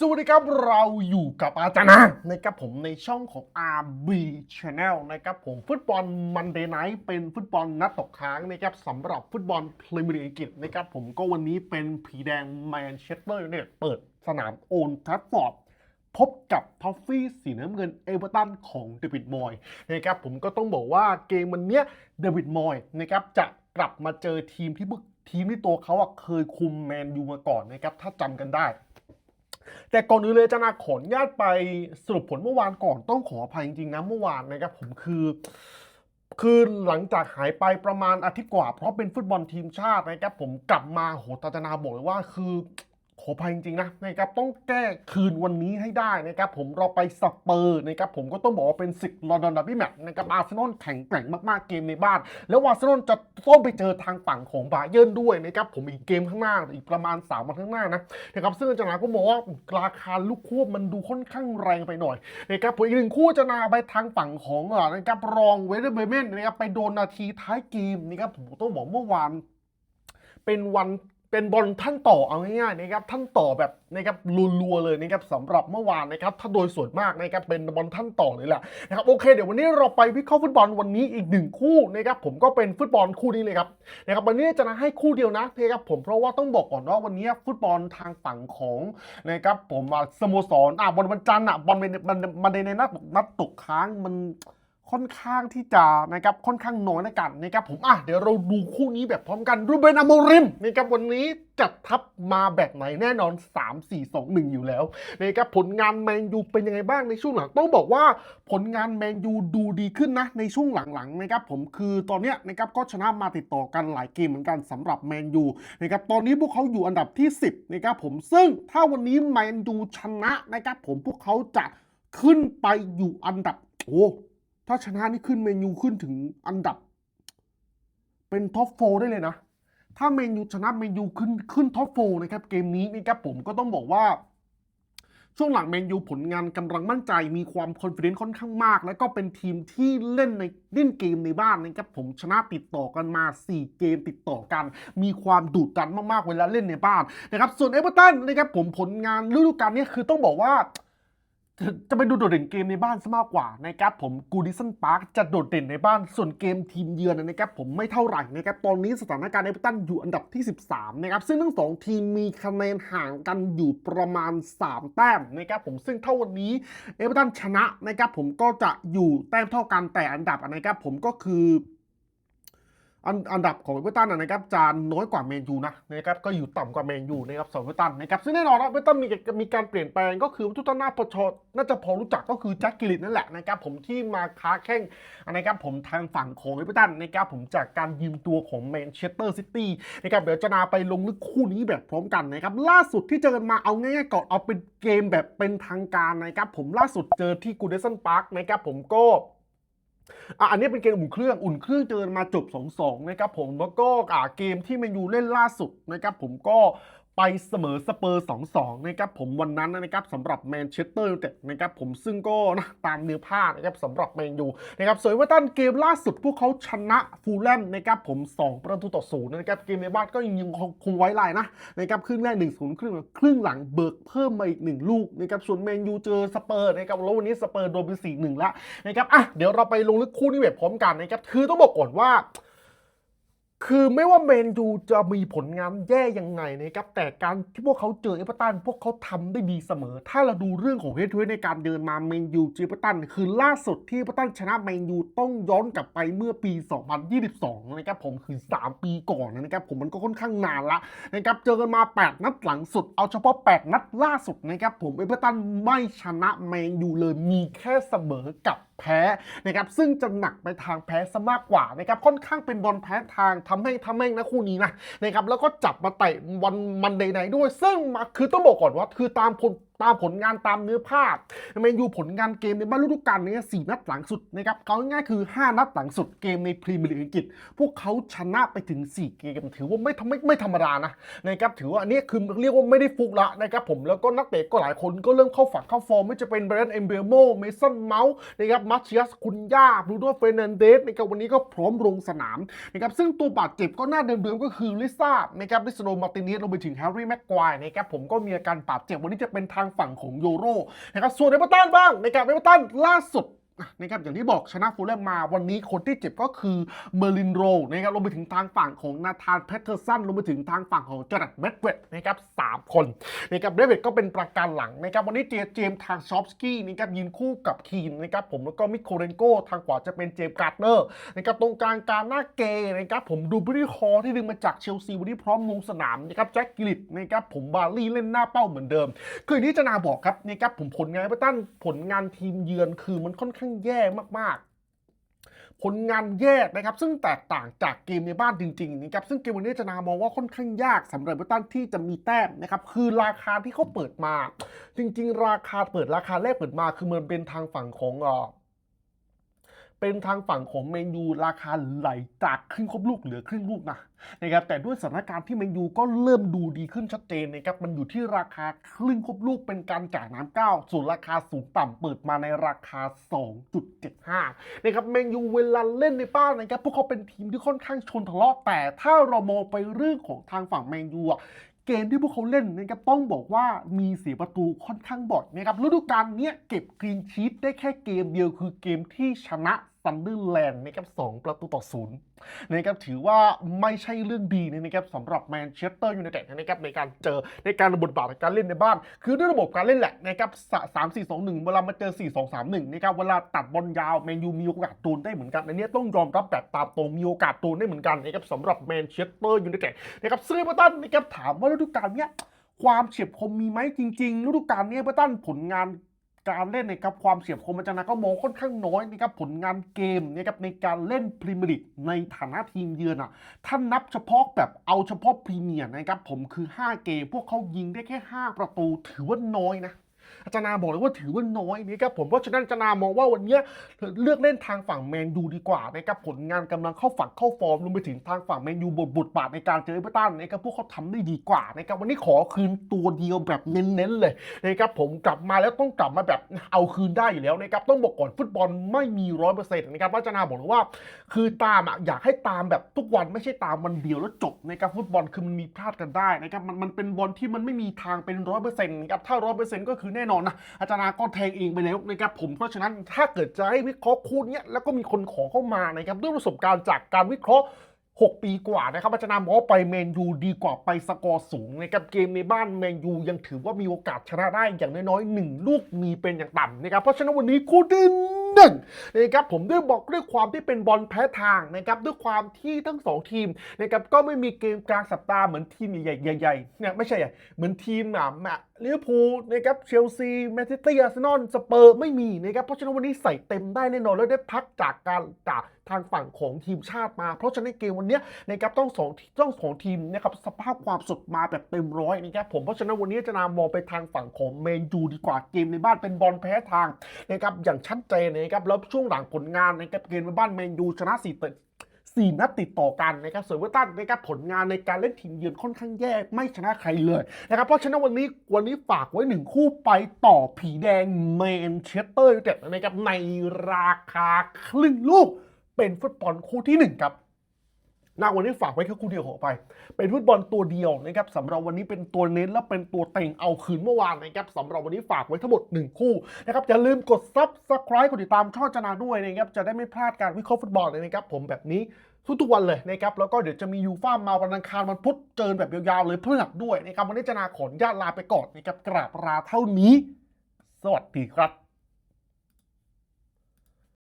สวัสดีครับเราอยู่กับอาจารย์นะนะครับผมในช่องของ RB Channel นะครับผมฟุตบอลมันเดย์ไนท์เป็นฟุตบอลนัดตกค้างนะครับสำหรับฟุตบอลพรีเมียร์ลีกอังกฤษนะครับผมก็วันนี้เป็นผีแดงแมนเชสเตอร์ยูไนเต็ดเปิดสนามโอนทัฟฟอร์ดพบกับทอฟฟี่สีน้ำเงินเอเวอร์ตันของเดวิดมอยส์นะครับผมก็ต้องบอกว่าเกมวันนี้เดวิดมอยส์นะครับจะกลับมาเจอทีมที่บึกทีมที่ตัวเขาเคยคุมแมนยูมาก่อนนะครับถ้าจำกันได้ แต่ก่อนอื่นเลยจะนาขออนุญาตไปสรุปผลเมื่อวานก่อนต้องขออภัยจริงๆนะเมื่อวานนะครับผมคือคือหลังจากหายไปประมาณอาทิตย์กว่า เพราะเป็นฟุตบอลทีมชาตินะครับผมกลับมาโหตาจนาบอกเลยว่าคือ ขออภัยจริงๆนะนะครับต้องแก้คืนวันนี้ให้ได้นะครับผมเราไปสเปอร์นะครับผมก็ต้องบอกว่าเป็นศึกลอนดอนดับบี้แมตช์นะครับอาร์เซนอลแข็งแกร่งมากๆเกมในบ้าน แล้วอาร์เซนอลจะต้องไปเจอทางฝั่งของบาเยิร์นด้วยนะครับผมอีกเกมข้างหน้าอีกประมาณ3วันข้างหน้านะนะครับซึ่งอาจารย์ก็บอกว่าราคาลูกควบมันดูค่อนข้างแรงไปหน่อยนะครับผมอีกหนึ่งคู่จะนาไปทางฝั่งของอ่านะครับรองเวเดอร์เบเมนนะครับไปโดนนาทีท้ายเกมนะครับผมต้องบอกเมื่อวานเป็นวัน เป็นบอลท่านต่อเอาง่ายๆนะครับท่านต่อแบบนะครับรัวๆเลยนะครับสำหรับเมื่อวานนะครับถ้าโดยส่วนมากนะครับเป็นบอลท่านต่อเลยแหละนะครับโอเคเดี๋ยววันนี้เราไปวิเคราะห์ฟุตบอลวันนี้อีกหนึ่งคู่นะครับผมก็เป็นฟุตบอลคู่นี้เลยครับนะครับวันนี้จะนะให้คู่เดียวนะนะครับผมเพราะว่าต้องบอกก่อนว่าวันนี้ฟุตบอลทางฝั่งของนะครับผมอะสโมสรอะบอลวันจันทร์อะบอลมันมันมันในนัดนัดตกค้างมัน ค่อนข้างที่จะนะครับค่อนข้างน้อยในกันนะครับผมอะเดี๋ยวเราดูคู่นี้แบบพร้อมกันรูเบนอโมริมนะครับวันนี้จัดทัพมาแบบไหนแน่นอน 3 4 2 1 อยู่แล้วนะครับผลงานแมนยูเป็นยังไงบ้างในช่วงหลัง ต้องบอกว่าผลงานแมนยูดูดีขึ้นนะ ในช่วงหลังๆนะครับผมคือตอนเนี้ยนะครับก็ชนะมาติดต่อกันหลายเกมเหมือนกันสำหรับแมนยูนะครับตอนนี้พวกเขาอยู่อันดับที่ 10นะครับผมซึ่งถ้าวันนี้แมนยูชนะนะครับผมพวกเขาจะขึ้นไปอยู่อันดับโอ้ ถ้าชนะนี่ขึ้นเมนูขึ้นถึงอันดับ เป็นท็อปโฟได้เลยนะ ถ้าเมนูชนะเมนูขึ้นขึ้นท็อปโฟนะครับ เกมนี้นะครับผมก็ต้องบอกว่า ช่วงหลังแมนูผลงานกำลังมั่นใจ มีความคอนฟ idence ค่อนข้างมาก แล้วก็เป็นทีมที่เล่นในเล่นเกมในบ้านนะครับผมชนะติดต่อกันมา 4 เกมติดต่อกัน มีความดุดันมากๆเวลาเล่นในบ้านนะครับ ส่วนเอเวอร์ตันนะครับผมผลงานฤดูกาลนี้คือต้องบอกว่า จะไปดูโดดเด่นเกมในบ้านซะมากกว่านะครับผมกูดิสันพาร์คจะโดดเด่นในบ้านส่วนเกมทีมเยือนนะครับผมไม่เท่าไหร่นะครับตอนนี้สถานการณ์เอเวอร์ตันอยู่อันดับที่ 13นะครับซึ่งทั้งสองทีมมีคะแนนห่างกันอยู่ประมาณ 3 แต้มนะครับผมซึ่งเท่าวันนี้เอเวอร์ตันชนะนะครับผมก็จะอยู่แต้มเท่ากันแต่อันดับนะครับผมก็คือ อันอันดับของเวตันนะครับจะน้อยกว่าแมนยูนะนะครับก็อยู่ต่ำกว่าแมนยูนะครับสองเอเวตันนะครับซึ่งแน่นอนนะเอเวตันมีมีการเปลี่ยนแปลงก็คือทุกท่านน่าพอชอน่าจะพอรู้จักก็คือแจ็คกิลิตนั่นแหละนะครับผมที่มาค้าแข่งนะครับผมทางฝั่งของเวตันนะครับผมจากการยืมตัวของแมนเชสเตอร์ซิตี้นะครับเดี๋ยวจะนาไปลงลึกคู่นี้แบบพร้อมกันนะครับล่าสุดที่เจอกันมาเอาง่ายๆก่อนเอาเป็นเกมแบบเป็นทางการนะครับผมล่าสุดเจอที่กูเดสันพาร์คนะครับผมก็ อะอันนี้เป็นเกมอุ่นเครื่องอุ่นเครื่องเจอมาจบ2-2นะครับผมแล้วก็อ่าเกมที่แมนยูเล่นล่าสุดนะครับผมก็ ไปเสมอสเปอร์ 2-2 นะครับผมวันนั้นนะครับสำหรับแมนเชสเตอร์ยูไนเต็ดนะครับผมซึ่งก็นะตามเนื้อผ้านะครับสำหรับแมนยูนะครับส่วนเอเว่าตันเกมล่าสุดพวกเขาชนะฟูลแลมนะครับผม 2 ประตูต่อศูนย์นะครับเกมในบ้านก็ยังคงไว้ลายนะนะครับครึ่งแรก 1-0 ครึ่งหลังครึ่งหลังเบิกเพิ่มมาอีก 1 ลูกนะครับส่วนแมนยูเจอสเปอร์นะครับแล้ววันนี้สเปอร์โดนไป4-1ละนะครับอะเดี๋ยวเราไปลงลึกคู่นี้แบบพร้อมกันนะครับคือต้องบอกก่อนว่า คือไม่ว่าเมนยูจะมีผลงานแย่ยังไงนะครับ แต่การที่พวกเขาเจอเอเวอร์ตันพวกเขาทำได้ดีเสมอ ถ้าเราดูเรื่องของเฮดทูเฮดในการเดินมาเมนยูเจอเอเวอร์ตันคือล่าสุดที่เอเวอร์ตันชนะเมนยูต้องย้อนกลับไปเมื่อปี 2022 นะครับผมคือ 3 ปีก่อนนะครับผมมันก็ค่อนข้างนานละนะครับเจอกันมา 8 นัดหลังสุด เอาเฉพาะ 8 นัดล่าสุดนะครับผมเอเวอร์ตันไม่ชนะแมนยูเลยมีแค่เสมอกับแพ้นะครับซึ่งจะหนักไปทางแพ้ซะมากกว่านะครับค่อนข้างเป็นบอลแพ้ทางทำให้ทำให้นะคู่นี้นะนะครับแล้วก็จับมาเตะวันมันเดย์ไนด้วย ซึ่งมาคือต้องบอกก่อนว่าคือตามผลตามผลงานตามเนื้อผ้าแมนยูผลงานเกมในบ้านฤดูกาลนี้สี่นัดหลังสุดนะครับเขาง่ายๆคือ 5 นัดหลังสุดเกมในพรีเมียร์ลีกอังกฤษ พวกเขาชนะไปถึง 4 เกม ถือว่าไม่ทำไม่ไม่ธรรมดานะนะครับถือว่าอันนี้คือเรียกว่าไม่ได้ฟุกละนะครับผมแล้วก็นักเตะก็หลายคนก็เริ่มเข้าฝักเข้าฟอร์มไม่จะเป็นเบรนเอมเบโมเมสันเมาส์นะครับมัชเชียสคุนย่าบรูโน่เฟรนันเดสนะครับวันนี้ก็พร้อมลงสนามนะครับซึ่งตัวบาดเจ็บก็น่าเดิมๆก็คือลิซ่านะครับลิซโดมาร์ติเนสรวมไปถึงแฮร์รี่แม็กควายนะครับผมก็มีอาการบาดเจ็บวันนี้จะเป็นทางางฝั่งของยูโรนะครับส่วนเอเวอร์ตันบ้างในการเอเวอร์ตันล่าสุด นะครับอย่างที่บอกชนะฟูลแลมมาวันนี้คนที่เจ็บก็คือเมอร์ลินโรนะครับรวมไปถึงทางฝั่งของนาธานเพเทอร์สันรวมไปถึงทางฝั่งของจอร์ดเมดเวดนะครับสามคนนะครับเดวิดก็เป็นประการหลังนะครับวันนี้เจเจมทางชอฟสกี้นะครับยืนคู่กับคีนนะครับผมแล้วก็มิโคเรนโกทางขวาจะเป็นเจมส์การ์เนอร์นะครับตรงกลางการหน้าเกย์นะครับผมดูบริฮอที่ดึงมาจากเชลซีวันนี้พร้อมลงสนามนะครับแจ็คกิลิตนะครับผมบาลี่เล่นหน้าเป้าเหมือนเดิม คืออย่างที่จะนาบอกครับนะครับผมผลงานเอเวอร์ตันผลงานทีมเยือนคือมันค่อนข้างแย่มากๆ ผลงานแย่นะครับ ซึ่งแตกต่างจากเกมในบ้านจริงๆนะครับซึ่งเกมวันนี้จะนามองว่าค่อนข้างยากสำหรับเอเวอร์ตันที่จะมีแต้มนะครับคือราคาที่เขาเปิดมา จริง ๆ ราคาเปิดราคาแรกเปิดมา คือมันเป็นทางฝั่งของ เป็นทางฝั่งของเมนยูราคาไหลจากครึ่งครบลูกเหลือครึ่งลูกนะนะครับแต่ด้วยสถานการณ์ที่เมนยูก็เริ่มดูดีขึ้นชัดเจนนะครับมันอยู่ที่ราคาครึ่งครบลูกเป็นการจ่ายน้ำเก้าส่วนราคาสูงต่ำเปิดมาในราคา 2.75นะครับเมนยูเวลาเล่นในบ้านนะครับพวกเขาเป็นทีมที่ค่อนข้างชนทะเลาะแต่ถ้าเรามองไปเรื่องของทางฝั่งแมนยูอะเกมที่พวกเขาเล่นนะครับต้องบอกว่ามีเสียประตูค่อนข้างบ่อยนะครับฤดูกาลนี้เก็บคลีนชีตได้แค่เกมเดียวคือเกมที่ชนะ ซันเดอร์แลนด์นะครับสองประตูต่อศูนย์นะครับถือว่าไม่ใช่เรื่องดีนะครับสำหรับแมนเชสเตอร์ยูไนเต็ดนะครับในการเจอในการระบทบาทในการเล่นในบ้าน คือด้วยระบบการเล่นแหละนะครับสามสี่สองหนึ่งเวลามาเจอสี่สองสามหนึ่งนะครับเวลาตัดบอลยาวแมนยูมีโอกาสโดนได้เหมือนกันอันนี้ต้องยอมรับแบบตามตรงมีโอกาสโดนได้เหมือนกันนะครับสำหรับแมนเชสเตอร์ยูไนเต็ดนะครับซึ่งเอเวอร์ตันนะครับถามว่าฤดูกาลเนี้ยความเฉียบคมมีไหมจริงๆฤดูกาลนี้เอเวอร์ตันผลงาน การเล่นนะครับความเฉียบคมมันจะนะก็มองค่อนข้างน้อยนะครับผลงานเกมนะครับในการเล่นพรีเมียร์ลีกในฐานะทีมเยือนอะถ้านับเฉพาะแบบเอาเฉพาะพรีเมียร์นะครับผมคือ 5 เกม พวกเขายิงได้แค่ 5 ประตูถือว่าน้อยนะ อาจารย์นาบอกเลยว่าถือว่าน้อยนะครับผมเพราะฉะนั้นอาจารย์นามองว่าวันนี้เลือกเล่นทางฝั่งแมนยูดีกว่านะครับผลงานกำลังเข้าฝักเข้าฟอร์มรวมไปถึงทางฝั่งแมนยูบทบทบาทในการเจอเอเวอร์ตันนะครับพวกเขาทำได้ดีกว่านะครับวันนี้ขอคืนตัวเดียวแบบเน้นๆเลยนะครับผมกลับมาแล้วต้องกลับมาแบบเอาคืนได้อยู่แล้วนะครับต้องบอกก่อนฟุตบอลไม่มีร้อยเปอร์เซ็นต์นะครับอาจารย์นาบอกเลยว่า คือตามอะอยากให้ตามแบบทุกวันไม่ใช่ตามวันเดียวแล้วจบนะครับฟุตบอลคือมันมีพลาดกันได้นะครับมันมันเป็นบอลที่มันไม่มีทางเป็นร้อยเปอร์เซ็นต์นะครับถ้าร้อยเปอร์เซ็นต์ก็คือแน่นอนนะอาจารย์นาก็แทงเองไปแล้วนะครับผมเพราะฉะนั้นถ้าเกิดจะให้วิเคราะห์คู่นี้แล้วก็มีคนขอเข้ามานะครับด้วยประสบการณ์จากการวิเคราะห์6 ปีกว่านะครับอาจารย์นามบอกว่าไปเมนยูดีกว่าไปสกอร์สูงนะครับเกมในบ้านเมนยูยังถือว่ามีโอกาสชนะได้อย่างน้อยๆหนึ่งลูกมีเป็นอย่างต่ำนะครับเพราะฉะนั้นวันนี้คู่ที่หนึ่งนะครับผมด้วยบอกด้วยความที่เป็นบอลแพ้ทางนะครับด้วยความที่ทั้งสองทีมนะครับก็ไม่มีเกมกลางสัปดาห์เหมือนทีมใหญ่ๆใหญ่เนี่ยไม่ใช่เหมือนทีมอะลิเวอร์พูลนะครับเชลซีแมนเชสเตอร์อาร์เซนอลสเปอร์ไม่มีนะครับเพราะฉะนั้นวันนี้ใส่เต็มได้แน่นอนแล้วได้พักจากการจากทางฝั่งของทีมชาติมา เพราะฉะนั้นเกมวันนี้นะครับต้องสองต้องสองทีมนะครับสภาพความสดมาแบบเต็มร้อยนะครับผมเพราะฉะนั้นวันนี้จะนามองไปทางฝั่งของเมนยูดีกว่าเกมในบ้านเป็นบอลแพ้ทางนะครับอย่างชัดเจนนะครับแล้วช่วงหลังผลงานนะครับเกมในบ้านเมนยูชนะสี่ ต่อสี่นัดติดต่อกันนะครับเซอร์เวอร์ตันนะครับผลงานในการเล่นทีมเยือนค่อนข้างแย่ไม่ชนะใครเลยนะครับเพราะฉะนั้นวันนี้วันนี้ฝากไว้หนึ่งคู่ไปต่อผีแดงแมนเชสเตอร์ยูไนเต็ดนะครับในราคาครึ่งลูกเป็นฟุตบอลคู่ที่หนึ่งครับ นาวันนี้ฝากไว้แค่คู่เดียวขอไป เป็นฟุตบอลตัวเดียวนะครับสำหรับวันนี้เป็นตัวเน้นและเป็นตัวเต็งเอาคืนเมื่อวานนะครับสำหรับวันนี้ฝากไว้ทั้งหมด 1 คู่นะครับอย่าลืมกด subscribe กดติดตามช่องจนาด้วยนะครับจะได้ไม่พลาดการวิเคราะห์ฟุตบอลเลยนะครับผมแบบนี้ทุกๆวันเลยนะครับแล้วก็เดี๋ยวจะมียูฟ่ามาวันอังคารวันพุธเจอแบบยาวๆเลยเพื่อนด้วยนะครับวันนี้จนาขออนุญาตลาไปก่อนนะครับกราบลาเท่านี้ สวัสดีครับ